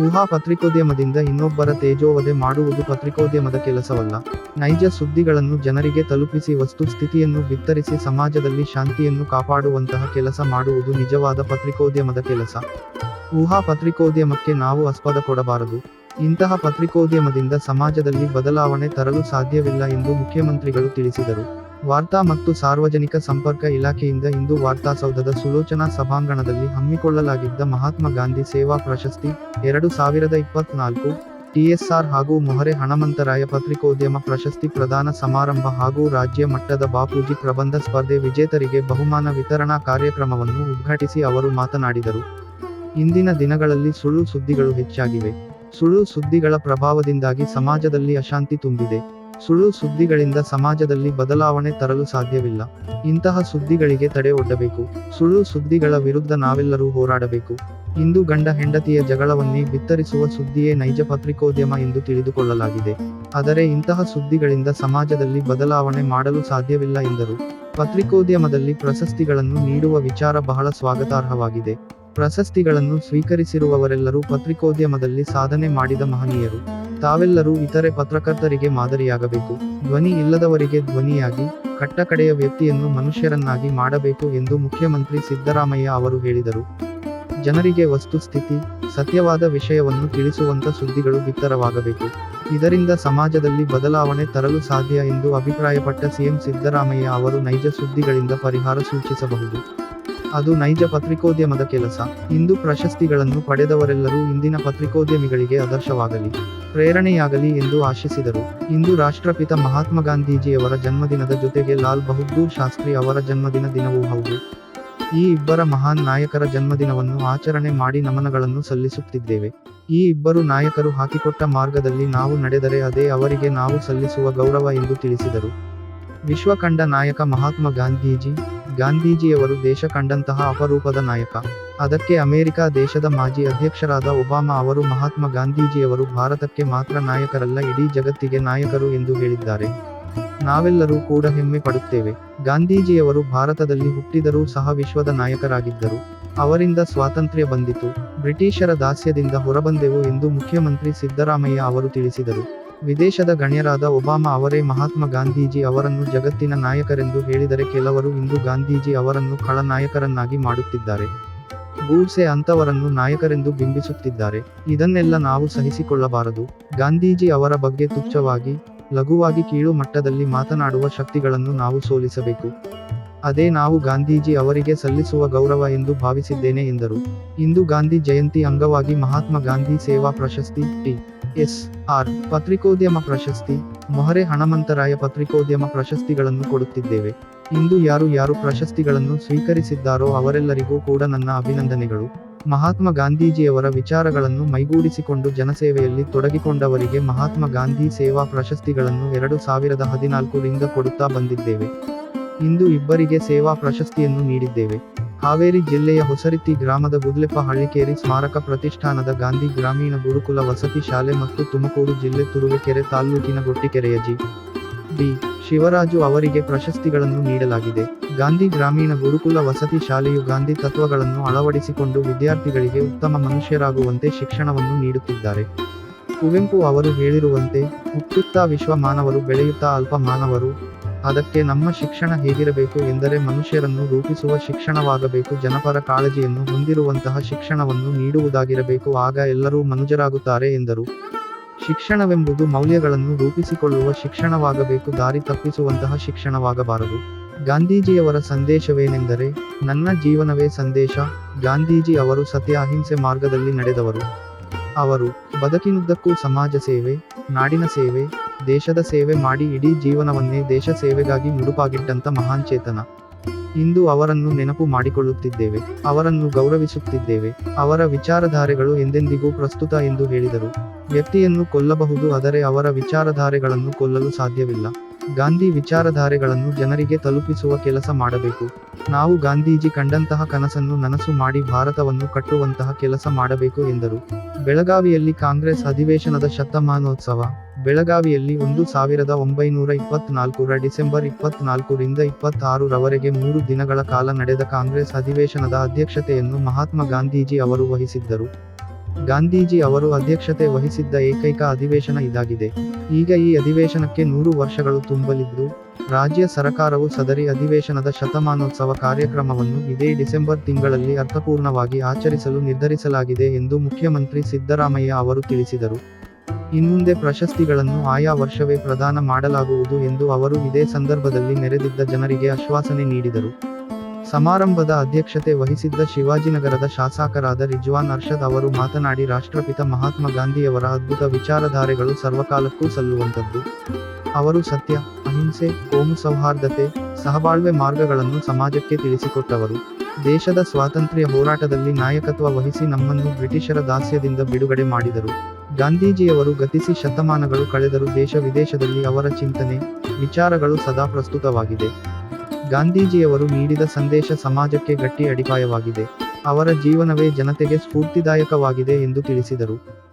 ಊಹಾ ಪತ್ರಿಕೋದ್ಯಮದಿಂದ ಇನ್ನೊಬ್ಬರ ತೇಜೋವಧೆ ಮಾಡುವುದು ಪತ್ರಿಕೋದ್ಯಮದ ಕೆಲಸವಲ್ಲ. ನೈಜ ಸುದ್ದಿಗಳನ್ನು ಜನರಿಗೆ ತಲುಪಿಸಿ ವಸ್ತುಸ್ಥಿತಿಯನ್ನು ಬಿತ್ತರಿಸಿ ಸಮಾಜದಲ್ಲಿ ಶಾಂತಿಯನ್ನು ಕಾಪಾಡುವಂತಹ ಕೆಲಸ ಮಾಡುವುದು ನಿಜವಾದ ಪತ್ರಿಕೋದ್ಯಮದ ಕೆಲಸ. ಊಹಾ ಪತ್ರಿಕೋದ್ಯಮಕ್ಕೆ ನಾವು ಆಸ್ಪದ ಕೊಡಬಾರದು. ಇಂತಹ ಪತ್ರಿಕೋದ್ಯಮದಿಂದ ಸಮಾಜದಲ್ಲಿ ಬದಲಾವಣೆ ತರಲು ಸಾಧ್ಯವಿಲ್ಲ ಎಂದು ಮುಖ್ಯಮಂತ್ರಿಗಳು ತಿಳಿಸಿದರು. ವಾರ್ತಾ ಮತ್ತು ಸಾರ್ವಜನಿಕ ಸಂಪರ್ಕ ಇಲಾಖೆಯಿಂದ ಇಂದು ವಾರ್ತಾಸೌಧದ ಸುಲೋಚನಾ ಸಭಾಂಗಣದಲ್ಲಿ ಹಮ್ಮಿಕೊಳ್ಳಲಾಗಿದ್ದ ಮಹಾತ್ಮ ಗಾಂಧಿ ಸೇವಾ ಪ್ರಶಸ್ತಿ, ಎರಡು ಸಾವಿರದ ಇಪ್ಪತ್ನಾಲ್ಕು ಟಿಎಸ್ಆರ್ ಹಾಗೂ ಮೊಹರೆ ಹಣಮಂತರಾಯ ಪತ್ರಿಕೋದ್ಯಮ ಪ್ರಶಸ್ತಿ ಪ್ರದಾನ ಸಮಾರಂಭ ಹಾಗೂ ರಾಜ್ಯ ಮಟ್ಟದ ಬಾಪೂಜಿ ಪ್ರಬಂಧ ಸ್ಪರ್ಧೆ ವಿಜೇತರಿಗೆ ಬಹುಮಾನ ವಿತರಣಾ ಕಾರ್ಯಕ್ರಮವನ್ನು ಉದ್ಘಾಟಿಸಿ ಅವರು ಮಾತನಾಡಿದರು. ಇಂದಿನ ದಿನಗಳಲ್ಲಿ ಸುಳ್ಳು ಸುದ್ದಿಗಳು ಹೆಚ್ಚಾಗಿವೆ. ಸುಳ್ಳು ಸುದ್ದಿಗಳ ಪ್ರಭಾವದಿಂದಾಗಿ ಸಮಾಜದಲ್ಲಿ ಅಶಾಂತಿ ತುಂಬಿದೆ. ಸುಳ್ಳು ಸುದ್ದಿಗಳಿಂದ ಸಮಾಜದಲ್ಲಿ ಬದಲಾವಣೆ ತರಲು ಸಾಧ್ಯವಿಲ್ಲ. ಇಂತಹ ಸುದ್ದಿಗಳಿಗೆ ತಡೆ ಒಡ್ಡಬೇಕು. ಸುಳ್ಳು ಸುದ್ದಿಗಳ ವಿರುದ್ಧ ನಾವೆಲ್ಲರೂ ಹೋರಾಡಬೇಕು. ಇಂದು ಗಂಡ ಹೆಂಡತಿಯ ಜಗಳವನ್ನೇ ಬಿತ್ತರಿಸುವ ಸುದ್ದಿಯೇ ನೈಜ ಪತ್ರಿಕೋದ್ಯಮ ಎಂದು ತಿಳಿದುಕೊಳ್ಳಲಾಗಿದೆ. ಆದರೆ ಇಂತಹ ಸುದ್ದಿಗಳಿಂದ ಸಮಾಜದಲ್ಲಿ ಬದಲಾವಣೆ ಮಾಡಲು ಸಾಧ್ಯವಿಲ್ಲ ಎಂದರು. ಪತ್ರಿಕೋದ್ಯಮದಲ್ಲಿ ಪ್ರಶಸ್ತಿಗಳನ್ನು ನೀಡುವ ವಿಚಾರ ಬಹಳ ಸ್ವಾಗತಾರ್ಹವಾಗಿದೆ. ಪ್ರಶಸ್ತಿಗಳನ್ನು ಸ್ವೀಕರಿಸಿರುವವರೆಲ್ಲರೂ ಪತ್ರಿಕೋದ್ಯಮದಲ್ಲಿ ಸಾಧನೆ ಮಾಡಿದ ಮಹನೀಯರು. ತಾವೆಲ್ಲರೂ ಇತರೆ ಪತ್ರಕರ್ತರಿಗೆ ಮಾದರಿಯಾಗಬೇಕು. ಧ್ವನಿ ಇಲ್ಲದವರಿಗೆ ಧ್ವನಿಯಾಗಿ, ಕಟ್ಟಕಡೆಯ ವ್ಯಕ್ತಿಯನ್ನು ಮನುಷ್ಯರನ್ನಾಗಿ ಮಾಡಬೇಕು ಎಂದು ಮುಖ್ಯಮಂತ್ರಿ ಸಿದ್ದರಾಮಯ್ಯ ಅವರು ಹೇಳಿದರು. ಜನರಿಗೆ ವಸ್ತುಸ್ಥಿತಿ ಸತ್ಯವಾದ ವಿಷಯವನ್ನು ತಿಳಿಸುವಂತ ಸುದ್ದಿಗಳು ಬಿತ್ತರವಾಗಬೇಕು. ಇದರಿಂದ ಸಮಾಜದಲ್ಲಿ ಬದಲಾವಣೆ ತರಲು ಸಾಧ್ಯ ಎಂದು ಅಭಿಪ್ರಾಯಪಟ್ಟ ಸಿಎಂ ಸಿದ್ದರಾಮಯ್ಯ ಅವರು ನೈಜ ಸುದ್ದಿಗಳಿಂದ ಪರಿಹಾರ ಸೂಚಿಸಬಹುದು. ಅದು ನೈಜ ಪತ್ರಿಕೋದ್ಯಮದ ಕೆಲಸ. ಇಂದು ಪ್ರಶಸ್ತಿಗಳನ್ನು ಪಡೆದವರೆಲ್ಲರೂ ಇಂದಿನ ಪತ್ರಿಕೋದ್ಯಮಿಗಳಿಗೆ ಆದರ್ಶವಾಗಲಿ, ಪ್ರೇರಣೆಯಾಗಲಿ ಎಂದು ಆಶಿಸಿದರು. ಇಂದು ರಾಷ್ಟ್ರಪಿತ ಮಹಾತ್ಮ ಗಾಂಧೀಜಿಯವರ ಜನ್ಮದಿನದ ಜೊತೆಗೆ ಲಾಲ್ ಬಹದ್ದೂರ್ ಶಾಸ್ತ್ರಿ ಅವರ ಜನ್ಮದಿನ ದಿನವೂ ಹೌದು. ಈ ಇಬ್ಬರ ಮಹಾನ್ ನಾಯಕರ ಜನ್ಮದಿನವನ್ನು ಆಚರಣೆ ಮಾಡಿ ನಮನಗಳನ್ನು ಸಲ್ಲಿಸುತ್ತಿದ್ದೇವೆ. ಈ ಇಬ್ಬರು ನಾಯಕರು ಹಾಕಿಕೊಟ್ಟ ಮಾರ್ಗದಲ್ಲಿ ನಾವು ನಡೆದರೆ ಅದೇ ಅವರಿಗೆ ನಾವು ಸಲ್ಲಿಸುವ ಗೌರವ ಎಂದು ತಿಳಿಸಿದರು. ವಿಶ್ವಕಂಡ ನಾಯಕ ಮಹಾತ್ಮ ಗಾಂಧೀಜಿ ಗಾಂಧೀಜಿಯವರು ದೇಶ ಕಂಡಂತಹ ಅಪರೂಪದ ನಾಯಕ. ಅದಕ್ಕೆ ಅಮೆರಿಕ ದೇಶದ ಮಾಜಿ ಅಧ್ಯಕ್ಷರಾದ ಒಬಾಮಾ ಅವರು ಮಹಾತ್ಮ ಗಾಂಧೀಜಿಯವರು ಭಾರತಕ್ಕೆ ಮಾತ್ರ ನಾಯಕರಲ್ಲ, ಇಡೀ ಜಗತ್ತಿಗೆ ನಾಯಕರು ಎಂದು ಹೇಳಿದ್ದಾರೆ. ನಾವೆಲ್ಲರೂ ಕೂಡ ಹೆಮ್ಮೆ ಪಡುತ್ತೇವೆ. ಗಾಂಧೀಜಿಯವರು ಭಾರತದಲ್ಲಿ ಹುಟ್ಟಿದರೂ ಸಹ ವಿಶ್ವದ ನಾಯಕರಾಗಿದ್ದರು. ಅವರಿಂದ ಸ್ವಾತಂತ್ರ್ಯ ಬಂದಿತು. ಬ್ರಿಟಿಷರ ದಾಸ್ಯದಿಂದ ಹೊರಬಂದೆವು ಎಂದು ಮುಖ್ಯಮಂತ್ರಿ ಸಿದ್ದರಾಮಯ್ಯ ಅವರು ತಿಳಿಸಿದರು. ವಿದೇಶದ ಗಣ್ಯರಾದ ಒಬಾಮಾ ಅವರೇ ಮಹಾತ್ಮ ಗಾಂಧೀಜಿ ಅವರನ್ನು ಜಗತ್ತಿನ ನಾಯಕರೆಂದು ಹೇಳಿದರೆ ಕೆಲವರು ಇಂದು ಗಾಂಧೀಜಿ ಅವರನ್ನು ಖಳನಾಯಕರನ್ನಾಗಿ ಮಾಡುತ್ತಿದ್ದಾರೆ. ಗೂಡ್ಸೆ ಅಂತವರನ್ನು ನಾಯಕರೆಂದು ಬಿಂಬಿಸುತ್ತಿದ್ದಾರೆ. ಇದನ್ನೆಲ್ಲ ನಾವು ಸಹಿಸಿಕೊಳ್ಳಬಾರದು. ಗಾಂಧೀಜಿ ಅವರ ಬಗ್ಗೆ ತುಚ್ಛವಾಗಿ, ಲಘುವಾಗಿ ಕೀಳು ಮಟ್ಟದಲ್ಲಿ ಮಾತನಾಡುವ ಶಕ್ತಿಗಳನ್ನು ನಾವು ಸೋಲಿಸಬೇಕು. ಅದೇ ನಾವು ಗಾಂಧೀಜಿ ಅವರಿಗೆ ಸಲ್ಲಿಸುವ ಗೌರವ ಎಂದು ಭಾವಿಸಿದ್ದೇನೆ ಎಂದರು. ಇಂದು ಗಾಂಧಿ ಜಯಂತಿ ಅಂಗವಾಗಿ ಮಹಾತ್ಮ ಗಾಂಧಿ ಸೇವಾ ಪ್ರಶಸ್ತಿ ಟಿ. ಎಸ್ ಆರ್ ಪತ್ರಿಕೋದ್ಯಮ ಪ್ರಶಸ್ತಿ, ಮೊಹರೆ ಹಣಮಂತರಾಯ ಪತ್ರಿಕೋದ್ಯಮ ಪ್ರಶಸ್ತಿಗಳನ್ನು ಕೊಡುತ್ತಿದ್ದೇವೆ. ಇಂದು ಯಾರು ಯಾರು ಪ್ರಶಸ್ತಿಗಳನ್ನು ಸ್ವೀಕರಿಸಿದ್ದಾರೋ ಅವರೆಲ್ಲರಿಗೂ ಕೂಡ ನನ್ನ ಅಭಿನಂದನೆಗಳು. ಮಹಾತ್ಮ ಗಾಂಧೀಜಿಯವರ ವಿಚಾರಗಳನ್ನು ಮೈಗೂಡಿಸಿಕೊಂಡು ಜನಸೇವೆಯಲ್ಲಿ ತೊಡಗಿಕೊಂಡವರಿಗೆ ಮಹಾತ್ಮ ಗಾಂಧಿ ಸೇವಾ ಪ್ರಶಸ್ತಿಗಳನ್ನು ಎರಡು ಸಾವಿರದ ಹದಿನಾಲ್ಕರಿಂದ ಕೊಡುತ್ತಾ ಬಂದಿದ್ದೇವೆ. ಇಂದು ಇಬ್ಬರಿಗೆ ಸೇವಾ ಪ್ರಶಸ್ತಿಯನ್ನು ನೀಡಿದ್ದೇವೆ. ಹಾವೇರಿ ಜಿಲ್ಲೆಯ ಹೊಸರಿತ್ತಿ ಗ್ರಾಮದ ಗುದ್ಲೆಪ್ಪ ಹಳ್ಳಿಕೇರಿ ಸ್ಮಾರಕ ಪ್ರತಿಷ್ಠಾನದ ಗಾಂಧಿ ಗ್ರಾಮೀಣ ಗುರುಕುಲ ವಸತಿ ಶಾಲೆ ಮತ್ತು ತುಮಕೂರು ಜಿಲ್ಲೆ ತುರುವೇಕೆರೆ ತಾಲ್ಲೂಕಿನ ಗೊಟ್ಟಿಕೆರೆಯ ಜಿ. ಬಿ. ಶಿವರಾಜು ಅವರಿಗೆ ಪ್ರಶಸ್ತಿಗಳನ್ನು ನೀಡಲಾಗಿದೆ. ಗಾಂಧಿ ಗ್ರಾಮೀಣ ಗುರುಕುಲ ವಸತಿ ಶಾಲೆಯು ಗಾಂಧಿ ತತ್ವಗಳನ್ನು ಅಳವಡಿಸಿಕೊಂಡು ವಿದ್ಯಾರ್ಥಿಗಳಿಗೆ ಉತ್ತಮ ಮನುಷ್ಯರಾಗುವಂತೆ ಶಿಕ್ಷಣವನ್ನು ನೀಡುತ್ತಿದ್ದಾರೆ. ಕುವೆಂಪು ಅವರು ಹೇಳಿರುವಂತೆ ಹುಟ್ಟುತ್ತಾ ವಿಶ್ವ ಮಾನವರು ಬೆಳೆಯುತ್ತಾ ಅಲ್ಪ ಮಾನವರು ಅದಕ್ಕೆ ನಮ್ಮ ಶಿಕ್ಷಣ ಹೇಗಿರಬೇಕು ಎಂದರೆ ಮನುಷ್ಯರನ್ನು ರೂಪಿಸುವ ಶಿಕ್ಷಣವಾಗಬೇಕು, ಜನಪರ ಕಾಳಜಿಯನ್ನು ಹೊಂದಿರುವಂತಹ ಶಿಕ್ಷಣವನ್ನು ನೀಡುವುದಾಗಿರಬೇಕು, ಆಗ ಎಲ್ಲರೂ ಮನುಜರಾಗುತ್ತಾರೆ ಎಂದರು. ಶಿಕ್ಷಣವೆಂಬುದು ಮೌಲ್ಯಗಳನ್ನು ರೂಪಿಸಿಕೊಳ್ಳುವ ಶಿಕ್ಷಣವಾಗಬೇಕು, ದಾರಿ ತಪ್ಪಿಸುವಂತಹ ಶಿಕ್ಷಣವಾಗಬಾರದು. ಗಾಂಧೀಜಿಯವರ ಸಂದೇಶವೇನೆಂದರೆ, ನನ್ನ ಜೀವನವೇ ಸಂದೇಶ, ಗಾಂಧೀಜಿ ಅವರು ಸತ್ಯ ಅಹಿಂಸೆ ಮಾರ್ಗದಲ್ಲಿ ನಡೆದವರು. ಅವರು, ಬದುಕಿನುದ್ದಕ್ಕೂ ಸಮಾಜ ಸೇವೆ, ನಾಡಿನ ಸೇವೆ ದೇಶದ ಸೇವೆ ಮಾಡಿ ಇಡೀ ಜೀವನವನ್ನೇ ದೇಶ ಸೇವೆಗಾಗಿ ಮುಡುಪಾಗಿಟ್ಟಂತ ಮಹಾನ್ ಚೇತನ. ಇಂದು ಅವರನ್ನು ನೆನಪು ಮಾಡಿಕೊಳ್ಳುತ್ತಿದ್ದೇವೆ, ಅವರನ್ನು ಗೌರವಿಸುತ್ತಿದ್ದೇವೆ, ಅವರ ವಿಚಾರಧಾರೆಗಳು ಎಂದೆಂದಿಗೂ ಪ್ರಸ್ತುತ ಎಂದು ಹೇಳಿದರು. ವ್ಯಕ್ತಿಯನ್ನು ಕೊಲ್ಲಬಹುದು ಆದರೆ ಅವರ ವಿಚಾರಧಾರೆಗಳನ್ನು ಕೊಲ್ಲಲು ಸಾಧ್ಯವಿಲ್ಲ. ಗಾಂಧಿ ವಿಚಾರಧಾರೆಗಳನ್ನು ಜನರಿಗೆ ತಲುಪಿಸುವ ಕೆಲಸ ಮಾಡಬೇಕು. ನಾವು ಗಾಂಧೀಜಿ ಕಂಡಂತಹ ಕನಸನ್ನು ನನಸು ಮಾಡಿ ಭಾರತವನ್ನು ಕಟ್ಟುವಂತಹ ಕೆಲಸ ಮಾಡಬೇಕು ಎಂದರು. ಬೆಳಗಾವಿಯಲ್ಲಿ ಕಾಂಗ್ರೆಸ್ ಅಧಿವೇಶನದ ಶತಮಾನೋತ್ಸವ. ಬೆಳಗಾವಿಯಲ್ಲಿ ಒಂದು ಸಾವಿರದ ಒಂಬೈನೂರ ಇಪ್ಪತ್ನಾಲ್ಕರ ಡಿಸೆಂಬರ್ ಇಪ್ಪತ್ನಾಲ್ಕರಿಂದ ಇಪ್ಪತ್ತಾರರವರೆಗೆ ಮೂರು ದಿನಗಳ ಕಾಲ ನಡೆದ ಕಾಂಗ್ರೆಸ್ ಅಧಿವೇಶನದ ಅಧ್ಯಕ್ಷತೆಯನ್ನು ಮಹಾತ್ಮ ಗಾಂಧೀಜಿ ಅವರು ವಹಿಸಿದ್ದರು. ಗಾಂಧೀಜಿ ಅವರು ಅಧ್ಯಕ್ಷತೆ ವಹಿಸಿದ್ದ ಏಕೈಕ ಅಧಿವೇಶನ ಇದಾಗಿದೆ. ಈಗ ಈ ಅಧಿವೇಶನಕ್ಕೆ ನೂರು ವರ್ಷಗಳು ತುಂಬಲಿದ್ದು, ರಾಜ್ಯ ಸರಕಾರವು ಸದರಿ ಅಧಿವೇಶನದ ಶತಮಾನೋತ್ಸವ ಕಾರ್ಯಕ್ರಮವನ್ನು ಇದೇ ಡಿಸೆಂಬರ್ ತಿಂಗಳಲ್ಲಿ ಅರ್ಥಪೂರ್ಣವಾಗಿ ಆಚರಿಸಲು ನಿರ್ಧರಿಸಲಾಗಿದೆ ಎಂದು ಮುಖ್ಯಮಂತ್ರಿ ಸಿದ್ದರಾಮಯ್ಯ ಅವರು ತಿಳಿಸಿದರು. ಇನ್ಮುಂದೆ ಪ್ರಶಸ್ತಿಗಳನ್ನು ಆಯಾ ವರ್ಷವೇ ಪ್ರದಾನ ಮಾಡಲಾಗುವುದು ಎಂದು ಅವರು ಇದೇ ಸಂದರ್ಭದಲ್ಲಿ ನೆರೆದಿದ್ದ ಜನರಿಗೆ ಆಶ್ವಾಸನೆ ನೀಡಿದರು. ಸಮಾರಂಭದ ಅಧ್ಯಕ್ಷತೆ ವಹಿಸಿದ್ದ ಶಿವಾಜಿನಗರದ ಶಾಸಕರಾದ ರಿಜ್ವಾನ್ ಅರ್ಷದ್ ಅವರು ಮಾತನಾಡಿ, ರಾಷ್ಟ್ರಪಿತ ಮಹಾತ್ಮ ಗಾಂಧಿಯವರ ಅದ್ಭುತ ವಿಚಾರಧಾರೆಗಳು ಸರ್ವಕಾಲಕ್ಕೂ ಸಲ್ಲುವಂಥದ್ದು. ಅವರು ಸತ್ಯ, ಅಹಿಂಸೆ, ಕೋಮು ಸೌಹಾರ್ದತೆ, ಸಹಬಾಳ್ವೆ ಮಾರ್ಗಗಳನ್ನು ಸಮಾಜಕ್ಕೆ ತಿಳಿಸಿಕೊಟ್ಟವರು. ದೇಶದ ಸ್ವಾತಂತ್ರ್ಯ ಹೋರಾಟದಲ್ಲಿ ನಾಯಕತ್ವ ವಹಿಸಿ ನಮ್ಮನ್ನು ಬ್ರಿಟಿಷರ ದಾಸ್ಯದಿಂದ ಬಿಡುಗಡೆ ಮಾಡಿದರು. ಗಾಂಧೀಜಿಯವರು ಗತಿಸಿ ಶತಮಾನಗಳು ಕಳೆದರೂ ದೇಶ ವಿದೇಶದಲ್ಲಿ ಅವರ ಚಿಂತನೆ, ವಿಚಾರಗಳು ಸದಾ ಪ್ರಸ್ತುತವಾಗಿದೆ. ಗಾಂಧೀಜಿಯವರು ನೀಡಿದ ಸಂದೇಶ ಸಮಾಜಕ್ಕೆ ಗಟ್ಟಿ ಅಡಿಪಾಯವಾಗಿದೆ. ಅವರ ಜೀವನವೇ ಜನತೆಗೆ ಸ್ಫೂರ್ತಿದಾಯಕವಾಗಿದೆ ಎಂದು ತಿಳಿಸಿದರು.